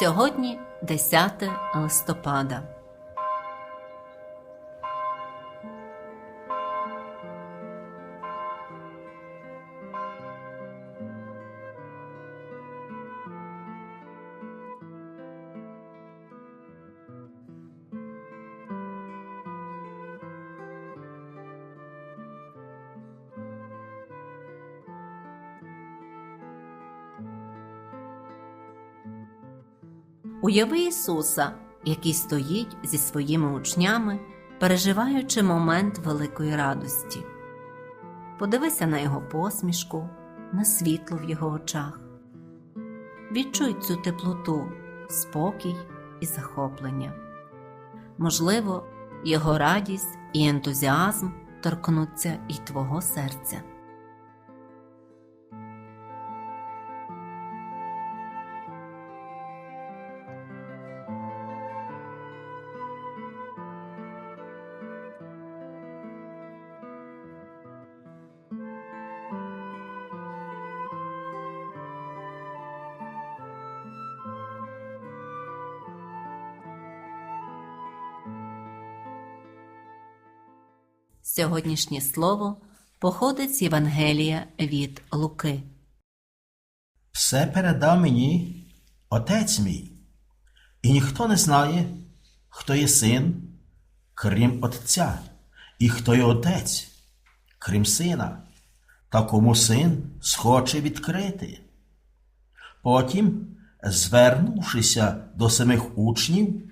Сьогодні 10 листопада. Уяви Ісуса, який стоїть зі своїми учнями, переживаючи момент великої радості. Подивися на його посмішку, на світло в його очах. Відчуй цю теплоту, спокій і захоплення. Можливо, його радість і ентузіазм торкнуться і твого серця. Сьогоднішнє слово походить з Євангелія від Луки. Все передав мені отець мій, і ніхто не знає, хто є син, крім Отця, і хто є отець, крім сина, та кому син схоче відкрити. Потім, звернувшися до самих учнів,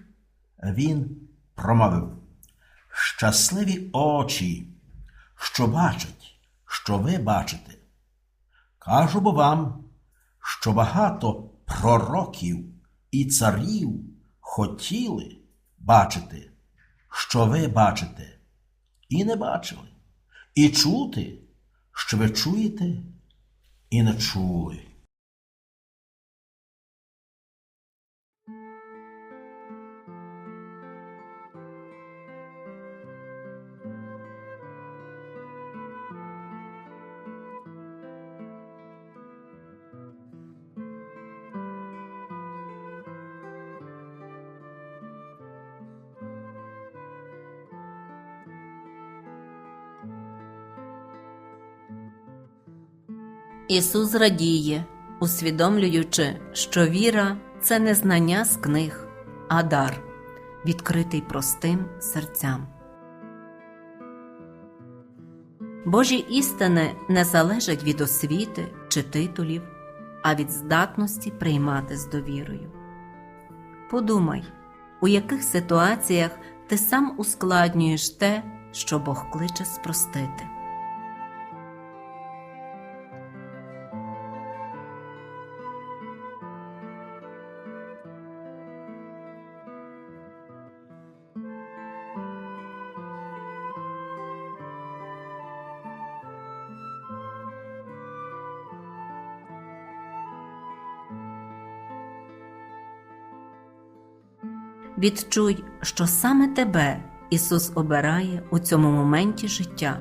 він промовив Щасливі очі, що бачать, що ви бачите. Кажу бо вам, що багато пророків і царів хотіли бачити, що ви бачите, і не бачили, і чути, що ви чуєте, і не чули. Ісус радіє, усвідомлюючи, що віра це не знання з книг, а дар, відкритий простим серцям. Божі істини не залежать від освіти чи титулів, а від здатності приймати з довірою. Подумай, у яких ситуаціях ти сам ускладнюєш те, що Бог кличе спростити. Відчуй, що саме тебе Ісус обирає у цьому моменті життя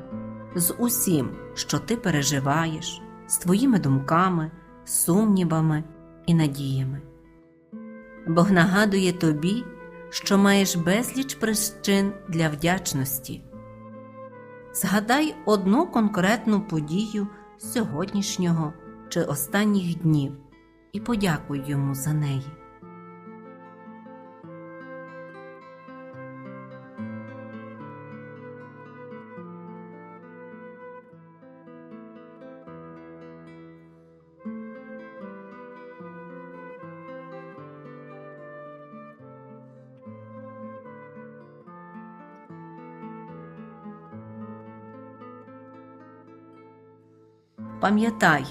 з усім, що ти переживаєш, з твоїми думками, сумнівами і надіями. Бог нагадує тобі, що маєш безліч причин для вдячності. Згадай одну конкретну подію сьогоднішнього чи останніх днів і подякуй йому за неї. Пам'ятай,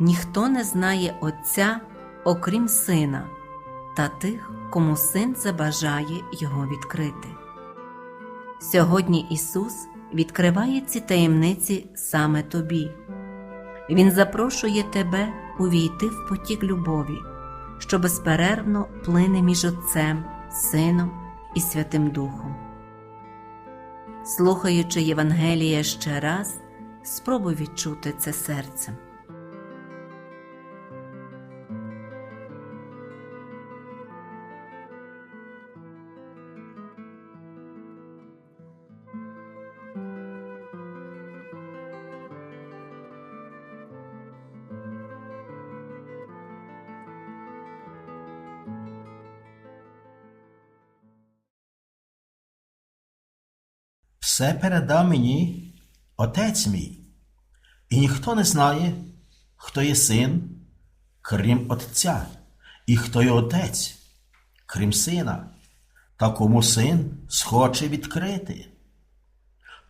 ніхто не знає Отця, окрім Сина, та тих, кому син забажає його відкрити. Сьогодні Ісус відкриває ці таємниці саме тобі. Він запрошує тебе увійти в потік любові, що безперервно плине між Отцем, Сином і Святим Духом. Слухаючи Євангелія ще раз, Спробуй відчути це серцем. Все передав мені. Отець мій, і ніхто не знає, хто є син, крім Отця, і хто є Отець, крім сина, та кому син схоче відкрити.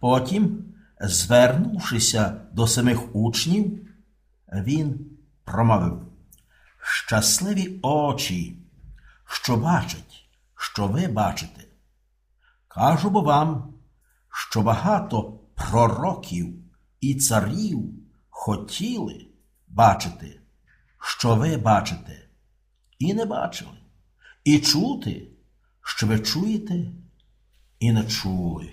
Потім, звернувшися до самих учнів, він промовив Щасливі очі, що бачать, що ви бачите. Кажу бо вам, що багато пророків і царів хотіли бачити, що ви бачите, і не бачили, і чути, що ви чуєте, і не чули.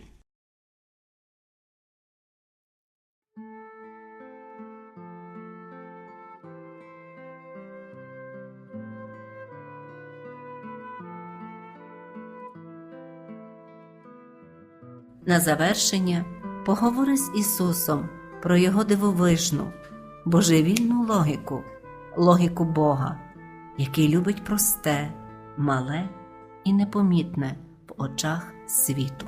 На завершення поговори з Ісусом про Його дивовижну, божевільну логіку, логіку Бога, який любить просте, мале і непомітне в очах світу.